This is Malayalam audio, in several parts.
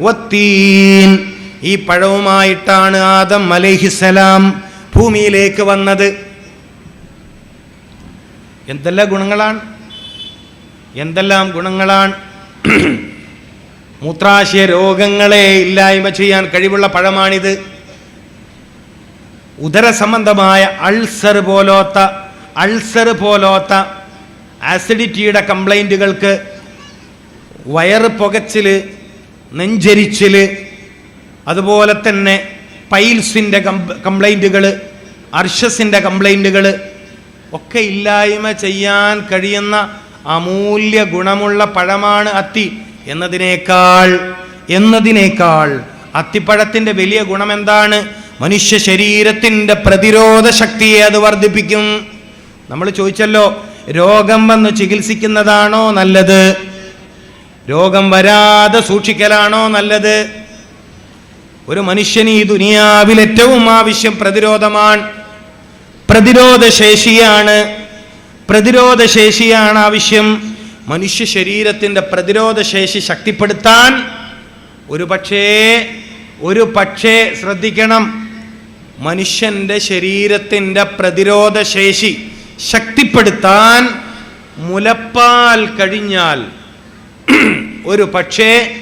വത്തീൻ. ഈ പഴവുമായിട്ടാണ് ആദം അലൈഹിസലാം ഭൂമിയിലേക്ക് വന്നത്. എന്തെല്ലാം ഗുണങ്ങളാണ്? എന്തെല്ലാം ഗുണങ്ങളാണ്? മൂത്രാശയ രോഗങ്ങളെ ഇല്ലായ്മ ചെയ്യാൻ കഴിവുള്ള പഴമാണിത്. ഉദര സംബന്ധമായ അൾസർ പോലോത്ത അൾസർ പോലോത്ത ആസിഡിറ്റിയുടെ കംപ്ലൈന്റുകൾക്ക് വയറ് പുകച്ചിൽ നെഞ്ചരിച്ചിൽ അതുപോലെ തന്നെ പൈൽസിന്റെ കംപ്ലൈന്റുകൾ അർഷസിന്റെ കംപ്ലൈന്റുകൾ ഒക്കെ ഇല്ലായ്മ ചെയ്യാൻ കഴിയുന്ന അമൂല്യ ഗുണമുള്ള പഴമാണ് അത്തി എന്നതിനേക്കാൾ എന്നതിനേക്കാൾ അത്തിപ്പഴത്തിന്റെ വലിയ ഗുണം എന്താണ് മനുഷ്യ ശരീരത്തിന്റെ പ്രതിരോധ ശക്തിയെ അത് വർദ്ധിപ്പിക്കും. നമ്മൾ ചോദിച്ചല്ലോ രോഗം വന്ന് ചികിത്സിക്കുന്നതാണോ നല്ലത്? രോഗം വരാതെ സൂക്ഷിക്കലാണോ നല്ലത്? ഒരു മനുഷ്യന് ഈ ദുനിയാവിൽ ഏറ്റവും ആവശ്യം പ്രതിരോധമാണ്. പ്രതിരോധശേഷിയാണ്. പ്രതിരോധശേഷിയാണ് പ്രതിരോധ ശേഷിയാണ് ആവശ്യം. മനുഷ്യ ശരീരത്തിന്റെ പ്രതിരോധ ശേഷി ശക്തിപ്പെടുത്താൻ ഒരു പക്ഷേ ഒരു പക്ഷേ ശ്രദ്ധിക്കണം. മനുഷ്യന്റെ ശരീരത്തിന്റെ പ്രതിരോധശേഷി ശക്തിപ്പെടുത്താൻ മുലപ്പാൽ കഴിഞ്ഞാൽ ഒരു പക്ഷേ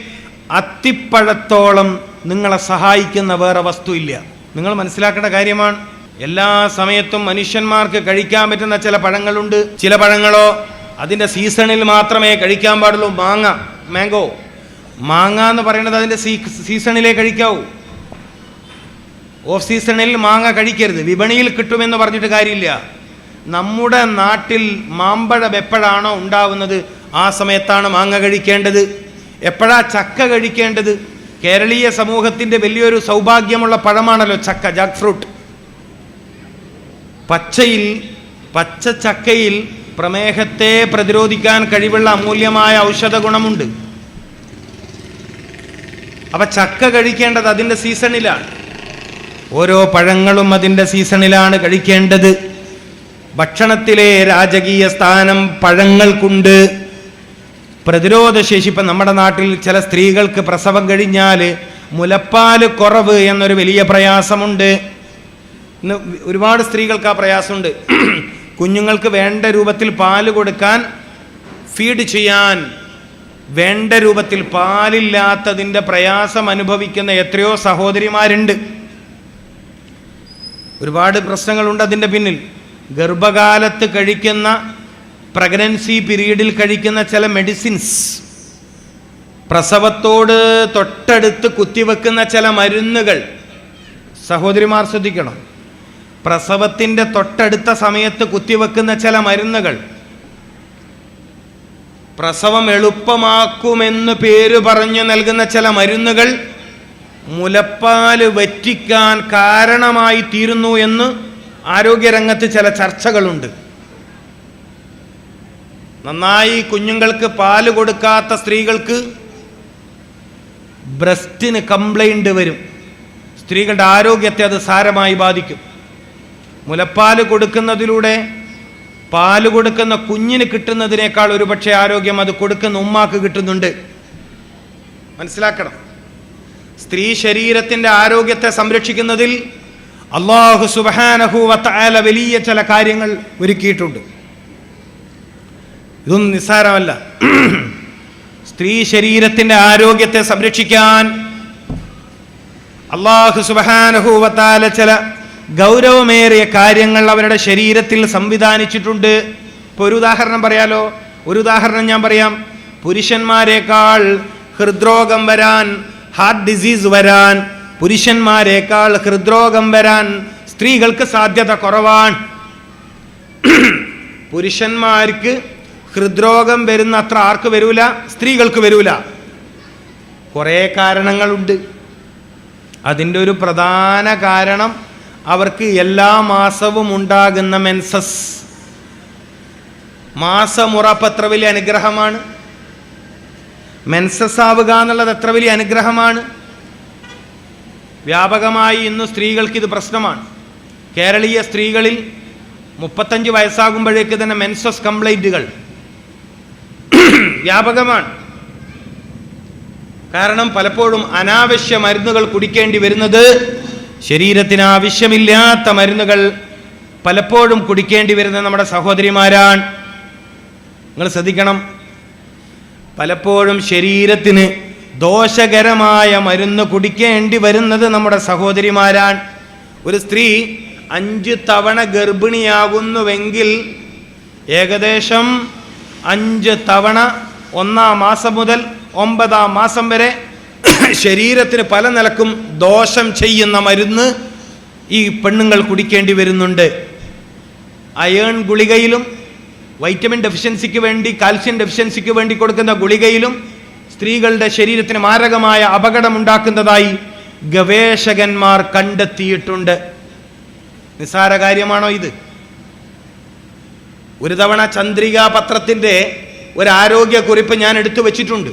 അത്തിപ്പഴത്തോളം നിങ്ങളെ സഹായിക്കുന്ന വേറെ വസ്തു ഇല്ല നിങ്ങൾ മനസ്സിലാക്കേണ്ട കാര്യമാണ് എല്ലാ സമയത്തും മനുഷ്യന്മാർക്ക് കഴിക്കാൻ പറ്റുന്ന ചില പഴങ്ങളുണ്ട്. ചില പഴങ്ങളോ അതിന്റെ സീസണിൽ മാത്രമേ കഴിക്കാൻ പാടുള്ളൂ. മാങ്ങ മാംഗോ. മാങ്ങ എന്ന് പറയുന്നത് അതിന്റെ സീസണിലേ കഴിക്കാവൂ. ഓഫ് സീസണിൽ മാങ്ങ കഴിക്കരുത്. വിപണിയിൽ കിട്ടുമെന്ന് പറഞ്ഞിട്ട് കാര്യമില്ല. നമ്മുടെ നാട്ടിൽ മാമ്പഴം എപ്പോഴാണോ ഉണ്ടാവുന്നത് ആ സമയത്താണ് മാങ്ങ കഴിക്കേണ്ടത്. എപ്പോഴാ ചക്ക കഴിക്കേണ്ടത്? കേരളീയ സമൂഹത്തിന്റെ വലിയൊരു സൗഭാഗ്യമുള്ള പഴമാണല്ലോ ചക്ക ജാക്ക് ഫ്രൂട്ട് പച്ചയിൽ പച്ച ചക്കയിൽ പ്രമേഹത്തെ പ്രതിരോധിക്കാൻ കഴിവുള്ള അമൂല്യമായ ഔഷധ ഗുണമുണ്ട്. അപ്പൊ ചക്ക കഴിക്കേണ്ടത് അതിന്റെ സീസണിലാണ്. ഓരോ പഴങ്ങളും അതിന്റെ സീസണിലാണ് കഴിക്കേണ്ടത്. ഭക്ഷണത്തിലെ രാജകീയ സ്ഥാനം പഴങ്ങൾക്കുണ്ട്. പ്രതിരോധശേഷി ഇപ്പം നമ്മുടെ നാട്ടിൽ ചില സ്ത്രീകൾക്ക് പ്രസവം കഴിഞ്ഞാൽ മുലപ്പാൽ കുറവ് എന്നൊരു വലിയ പ്രയാസമുണ്ട്. ഇന്ന് ഒരുപാട് സ്ത്രീകൾക്ക് ആ പ്രയാസമുണ്ട്. കുഞ്ഞുങ്ങൾക്ക് വേണ്ട രൂപത്തിൽ പാൽ കൊടുക്കാൻ ഫീഡ് ചെയ്യാൻ വേണ്ട രൂപത്തിൽ പാലില്ലാത്തതിന്റെ പ്രയാസം അനുഭവിക്കുന്ന എത്രയോ സഹോദരിമാരുണ്ട്. ഒരുപാട് പ്രശ്നങ്ങളുണ്ട് അതിന്റെ പിന്നിൽ. ഗർഭകാലത്ത് കഴിക്കുന്ന പ്രഗ്നൻസി പീരീഡിൽ കഴിക്കുന്ന ചില മെഡിസിൻസ്. പ്രസവത്തോട് തൊട്ടടുത്ത് കുത്തിവെക്കുന്ന ചില മരുന്നുകൾ. സഹോദരിമാർ ശ്രദ്ധിക്കണം. പ്രസവത്തിന്റെ തൊട്ടടുത്ത സമയത്ത് കുത്തിവെക്കുന്ന ചില മരുന്നുകൾ. പ്രസവം എളുപ്പമാക്കുമെന്ന് പേര് പറഞ്ഞു നൽകുന്ന ചില മരുന്നുകൾ മുലപ്പാൽ വറ്റിക്കാൻ കാരണമായി തീരുന്നു എന്ന് ആരോഗ്യരംഗത്ത് ചില ചർച്ചകളുണ്ട്. നന്നായി കുഞ്ഞുങ്ങൾക്ക് പാൽ കൊടുക്കാത്ത സ്ത്രീകൾക്ക് ബ്രസ്റ്റിന് കംപ്ലൈന്റ് വരും. സ്ത്രീകളുടെ ആരോഗ്യത്തെ അത് സാരമായി ബാധിക്കും. മുലപ്പാൽ കൊടുക്കുന്നതിലൂടെ പാൽ കൊടുക്കുന്ന കുഞ്ഞിന് കിട്ടുന്നതിനേക്കാൾ ഒരുപക്ഷെ ആരോഗ്യം അത് കൊടുക്കുന്ന ഉമ്മാക്ക് കിട്ടുന്നുണ്ട്. മനസ്സിലാക്കണം. സ്ത്രീ ശരീരത്തിന്റെ ആരോഗ്യത്തെ സംരക്ഷിക്കുന്നതിൽ അള്ളാഹു സുബാനഹു വലിയ ചില കാര്യങ്ങൾ ഒരുക്കിയിട്ടുണ്ട്. ഇതൊന്നും നിസ്സാരമല്ല. സ്ത്രീ ശരീരത്തിന്റെ ആരോഗ്യത്തെ സംരക്ഷിക്കാൻ അള്ളാഹു സുബാനഹൂവത്താല ചില ഗൗരവമേറിയ കാര്യങ്ങൾ അവരുടെ ശരീരത്തിൽ സംവിധാനിച്ചിട്ടുണ്ട്. ഇപ്പോൾ ഒരു ഉദാഹരണം പറയാലോ? ഒരു ഉദാഹരണം ഞാൻ പറയാം. പുരുഷന്മാരെക്കാൾ ഹൃദ്രോഗം വരാൻ ഹാർട്ട് ഡിസീസ് വരാൻ പുരുഷന്മാരെക്കാൾ ഹൃദ്രോഗം വരാൻ സ്ത്രീകൾക്ക് സാധ്യത കുറവാണ്. പുരുഷന്മാർക്ക് ഹൃദ്രോഗം വരുന്ന അത്ര ആർക്ക് വരൂല? സ്ത്രീകൾക്ക് വരൂല. കുറേ കാരണങ്ങളുണ്ട്. അതിന്റെ ഒരു പ്രധാന കാരണം അവർക്ക് എല്ലാ മാസവും ഉണ്ടാകുന്ന മെൻസസ്. മാസമുറപ്പ് എത്ര വലിയ അനുഗ്രഹമാണ്? മെൻസസ് ആവുക എന്നുള്ളത് എത്ര വലിയ അനുഗ്രഹമാണ്? വ്യാപകമായി ഇന്ന് സ്ത്രീകൾക്ക് ഇത് പ്രശ്നമാണ്. കേരളീയ സ്ത്രീകളിൽ മുപ്പത്തഞ്ച് വയസ്സാകുമ്പോഴേക്ക് തന്നെ മെൻസസ് കംപ്ലൈന്റുകൾ. വ്യാപകമാണ്. കാരണം പലപ്പോഴും അനാവശ്യ മരുന്നുകൾ കുടിക്കേണ്ടി വരുന്നത് ശരീരത്തിന് ആവശ്യമില്ലാത്ത മരുന്നുകൾ പലപ്പോഴും കുടിക്കേണ്ടി വരുന്നത് നമ്മുടെ സഹോദരിമാരാണ്. നിങ്ങൾ ശ്രദ്ധിക്കണം. പലപ്പോഴും ശരീരത്തിന് ദോഷകരമായ മരുന്ന് കുടിക്കേണ്ടി വരുന്നത് നമ്മുടെ സഹോദരിമാരാണ്. ഒരു സ്ത്രീ അഞ്ച് തവണ ഗർഭിണിയാകുന്നുവെങ്കിൽ ഏകദേശം അഞ്ച് തവണ ഒന്നാം മാസം മുതൽ ഒമ്പതാം മാസം വരെ ശരീരത്തിന് പല നിലക്കും ദോഷം ചെയ്യുന്ന മരുന്ന് ഈ പെണ്ണുങ്ങൾ കുടിക്കേണ്ടി വരുന്നുണ്ട്. അയേൺ ഗുളികയിലും വൈറ്റമിൻ ഡെഫിഷ്യൻസിക്ക് വേണ്ടി കാൽസ്യം ഡെഫിഷ്യൻസിക്ക് വേണ്ടി കൊടുക്കുന്ന ഗുളികയിലും സ്ത്രീകളുടെ ശരീരത്തിന് മാരകമായ അപകടമുണ്ടാക്കുന്നതായി ഗവേഷകന്മാർ കണ്ടെത്തിയിട്ടുണ്ട്. നിസ്സാര കാര്യമാണോ ഇത്? ഒരു തവണ ചന്ദ്രികാ പത്രത്തിന്റെ ഒരു ആരോഗ്യക്കുറിപ്പ് ഞാൻ എടുത്തു വച്ചിട്ടുണ്ട്.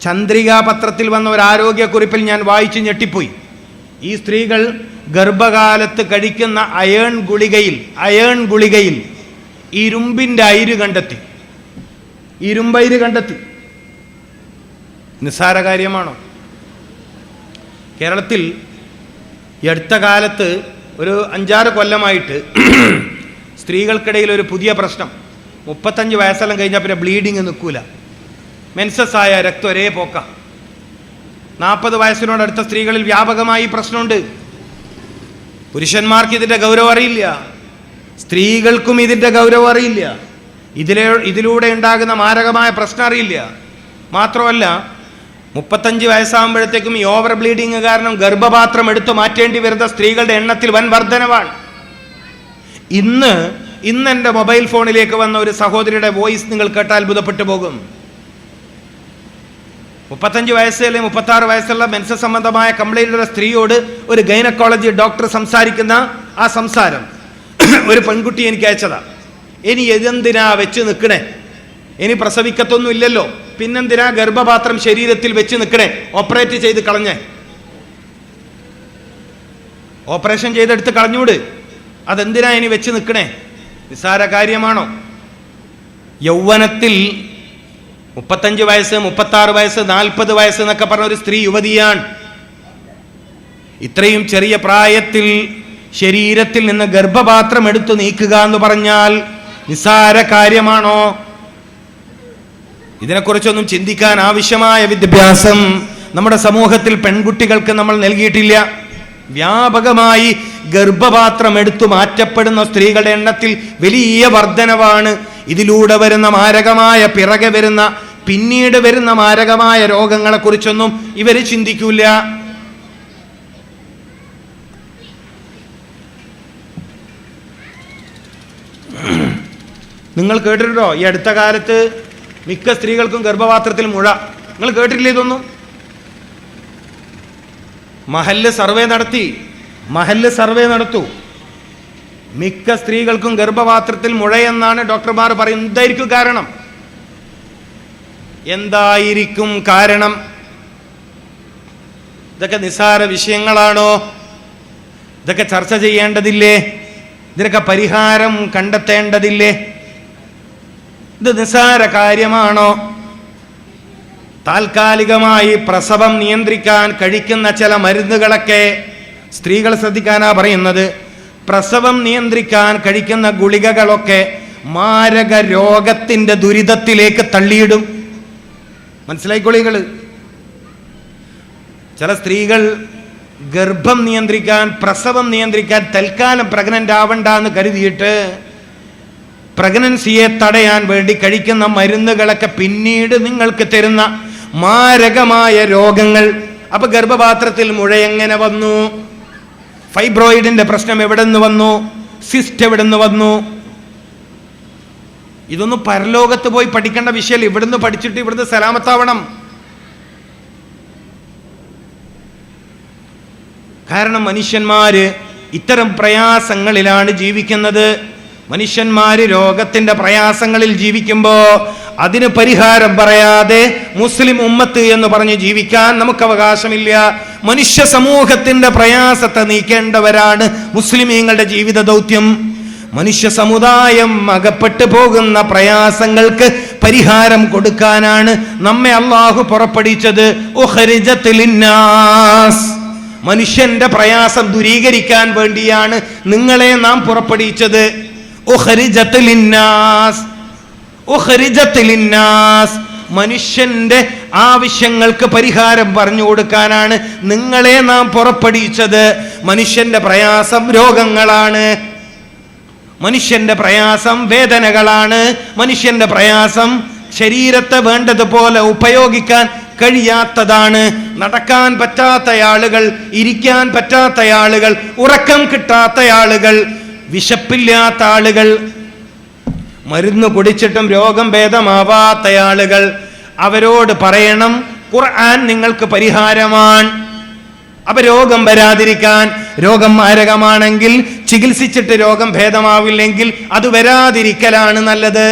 ചന്ദ്രികാ പത്രത്തിൽ വന്ന ഒരു ആരോഗ്യക്കുറിപ്പിൽ ഞാൻ വായിച്ച് ഞെട്ടിപ്പോയി. ഈ സ്ത്രീകൾ ഗർഭകാലത്ത് കഴിക്കുന്ന അയേൺ ഗുളികയിൽ അയേൺ ഗുളികയിൽ ഇരുമ്പിന്റെ അയിര് കണ്ടെത്തി. ഇരുമ്പയിര് കണ്ടെത്തി. നിസ്സാര കാര്യമാണോ? കേരളത്തിൽ ഈ അടുത്ത കാലത്ത് ഒരു അഞ്ചാറ് കൊല്ലമായിട്ട് സ്ത്രീകൾക്കിടയിൽ ഒരു പുതിയ പ്രശ്നം. മുപ്പത്തഞ്ച് വയസ്സെല്ലാം കഴിഞ്ഞാൽ പിന്നെ ബ്ലീഡിങ് നിൽക്കൂല. മെൻസസ് ആയ രക്തം ഒരേ പോക്ക. നാൽപ്പത് വയസ്സിനോടടുത്ത സ്ത്രീകളിൽ വ്യാപകമായി പ്രശ്നമുണ്ട്. പുരുഷന്മാർക്ക് ഇതിന്റെ ഗൗരവം അറിയില്ല. സ്ത്രീകൾക്കും ഇതിന്റെ ഗൗരവം അറിയില്ല. ഇതിലെ ഇതിലൂടെ ഉണ്ടാകുന്ന മാരകമായ പ്രശ്നം അറിയില്ല. മാത്രമല്ല മുപ്പത്തഞ്ച് വയസ്സാകുമ്പോഴത്തേക്കും ഈ ഓവർ ബ്ലീഡിങ് കാരണം ഗർഭപാത്രം എടുത്തു മാറ്റേണ്ടി വരുന്ന സ്ത്രീകളുടെ എണ്ണത്തിൽ വൻ വർധനവാണ് ഇന്ന് ഇന്ന് എന്റെ മൊബൈൽ ഫോണിലേക്ക് വന്ന ഒരു സഹോദരിയുടെ വോയിസ് നിങ്ങൾ കേട്ടാൽ അത്ഭുതപ്പെട്ടു പോകും. മുപ്പത്തഞ്ച് വയസ്സ് അല്ലെങ്കിൽ മുപ്പത്താറ് വയസ്സുള്ള മെൻസസ് സംബന്ധമായ കംപ്ലൈന്റുള്ള സ്ത്രീയോട് ഒരു ഗൈനക്കോളജി ഡോക്ടർ സംസാരിക്കുന്ന ആ സംസാരം ഒരു പെൺകുട്ടി എനിക്ക് അയച്ചതാ. ഇനി എന്തിനാ വെച്ച് നിൽക്കണേ ഇനി പ്രസവിക്കത്തൊന്നും ഇല്ലല്ലോ. പിന്നെന്തിനാ ഗർഭപാത്രം ശരീരത്തിൽ വെച്ച് നിൽക്കണേ ഓപ്പറേറ്റ് ചെയ്ത് കളഞ്ഞേ. ഓപ്പറേഷൻ ചെയ്തെടുത്ത് കളഞ്ഞൂട് അതെന്തിനാ ഇനി വെച്ച് നിൽക്കണേ നിസ്സാര കാര്യമാണോ? യൗവനത്തിൽ മുപ്പത്തഞ്ച് വയസ്സ് മുപ്പത്താറ് വയസ്സ് നാൽപ്പത് വയസ്സ് എന്നൊക്കെ പറഞ്ഞ ഒരു സ്ത്രീ യുവതിയാണ്. ഇത്രയും ചെറിയ പ്രായത്തിൽ ശരീരത്തിൽ നിന്ന് ഗർഭപാത്രം എടുത്തു നീക്കുക എന്ന് പറഞ്ഞാൽ നിസ്സാര കാര്യമാണോ? ഇതിനെക്കുറിച്ചൊന്നും ചിന്തിക്കാൻ ആവശ്യമായ വിദ്യാഭ്യാസം നമ്മുടെ സമൂഹത്തിൽ പെൺകുട്ടികൾക്ക് നമ്മൾ നൽകിയിട്ടില്ല. വ്യാപകമായി ഗർഭപാത്രം എടുത്തു മാറ്റപ്പെടുന്ന സ്ത്രീകളുടെ എണ്ണത്തിൽ വലിയ വർധനവാണ്. ഇതിലൂടെ വരുന്ന മാരകമായ പിറകെ വരുന്ന പിന്നീട് വരുന്ന മാരകമായ രോഗങ്ങളെ കുറിച്ചൊന്നും ഇവർ ചിന്തിക്കൂല. നിങ്ങൾ കേട്ടിട്ടുണ്ടോ? ഈ അടുത്ത കാലത്ത് മിക്ക സ്ത്രീകൾക്കും ഗർഭപാത്രത്തിൽ മുഴ. നിങ്ങൾ കേട്ടിട്ടില്ലേ ഇതൊന്നും? മഹല്ല് സർവേ നടത്തി. മഹല്ല് സർവേ നടത്തു. മിക്ക സ്ത്രീകൾക്കും ഗർഭപാത്രത്തിൽ മുഴയെന്നാണ് ഡോക്ടർമാർ പറയുന്നത്. എന്തായിരിക്കും കാരണം? എന്തായിരിക്കും കാരണം? ഇതൊക്കെ നിസ്സാര വിഷയങ്ങളാണോ? ഇതൊക്കെ ചർച്ച ചെയ്യേണ്ടതില്ലേ? ഇതിനൊക്കെ പരിഹാരം കണ്ടെത്തേണ്ടതില്ലേ? ഇത് നിസ്സാര കാര്യമാണോ? താൽക്കാലികമായി പ്രസവം നിയന്ത്രിക്കാൻ കഴിക്കുന്ന ചില മരുന്നുകളൊക്കെ സ്ത്രീകൾ ശ്രദ്ധിക്കാനാ പറയുന്നത്. പ്രസവം നിയന്ത്രിക്കാൻ കഴിക്കുന്ന ഗുളികകളൊക്കെ മാരക രോഗത്തിന്റെ ദുരിതത്തിലേക്ക് തള്ളിയിടും. മനസ്സിലായിക്കൊള്ളികൾ ചില സ്ത്രീകൾ ഗർഭം നിയന്ത്രിക്കാൻ പ്രസവം നിയന്ത്രിക്കാൻ തൽക്കാലം പ്രഗ്നന്റ് ആവണ്ട എന്ന് കരുതിയിട്ട് പ്രഗ്നൻസിയെ തടയാൻ വേണ്ടി കഴിക്കുന്ന മരുന്നുകളൊക്കെ പിന്നീട് നിങ്ങൾക്ക് തരുന്ന മാരകമായ രോഗങ്ങൾ. അപ്പൊ ഗർഭപാത്രത്തിൽ മുഴ എങ്ങനെ വന്നു? ഫൈബ്രോയിഡിന്റെ പ്രശ്നം എവിടെ നിന്ന് വന്നു? സിസ്റ്റ് എവിടെ നിന്ന് വന്നു? ഇതൊന്നും പരലോകത്ത് പോയി പഠിക്കേണ്ട വിഷയമല്ല ഇവിടുന്ന് പഠിച്ചിട്ട് ഇവിടുന്ന് സലാമത്താവണം. കാരണം മനുഷ്യന്മാര് ഇത്തരം പ്രയാസങ്ങളിലാണ് ജീവിക്കുന്നത്. മനുഷ്യന്മാര് രോഗത്തിന്റെ പ്രയാസങ്ങളിൽ ജീവിക്കുമ്പോൾ അതിന് പരിഹാരം പറയാതെ മുസ്ലിം ഉമ്മത്ത് എന്ന് പറഞ്ഞ് ജീവിക്കാൻ നമുക്ക് അവകാശമില്ല മനുഷ്യ സമൂഹത്തിന്റെ പ്രയാസത്തെ നീക്കേണ്ടവരാണ് മുസ്ലിമീങ്ങളുടെ ജീവിത ദൗത്യം. മനുഷ്യ സമുദായം അകപ്പെട്ടു പോകുന്ന പ്രയാസങ്ങൾക്ക് പരിഹാരം കൊടുക്കാനാണ് നമ്മെ അള്ളാഹു ലിന്നാസ്. മനുഷ്യന്റെ പ്രയാസം ദുരീകരിക്കാൻ വേണ്ടിയാണ് നിങ്ങളെ നാം പുറപ്പെടുവിച്ചത്. മനുഷ്യന്റെ ആവശ്യങ്ങൾക്ക് പരിഹാരം പറഞ്ഞു കൊടുക്കാനാണ് നിങ്ങളെ നാം പുറപ്പെടുവിച്ചത്. മനുഷ്യന്റെ പ്രയാസം രോഗങ്ങളാണ്. മനുഷ്യന്റെ പ്രയാസം വേദനകളാണ്. മനുഷ്യന്റെ പ്രയാസം ശരീരത്തെ വേണ്ടതുപോലെ ഉപയോഗിക്കാൻ കഴിയാത്തതാണ്. നടക്കാൻ പറ്റാത്ത ആളുകൾ ഇരിക്കാൻ പറ്റാത്ത ആളുകൾ ഉറക്കം കിട്ടാത്ത ആളുകൾ വിശപ്പില്ലാത്ത ആളുകൾ മരുന്ന് കുടിച്ചിട്ടും രോഗം ഭേദമാവാത്ത ആളുകൾ അവരോട് പറയണം ഖുർആൻ നിങ്ങൾക്ക് പരിഹാരമാണ്. അപ്പൊ രോഗം വരാതിരിക്കാൻ രോഗം മാരകമാണെങ്കിൽ ചികിത്സിച്ചിട്ട് രോഗം ഭേദമാവില്ലെങ്കിൽ അത് വരാതിരിക്കലാണ് നല്ലത്.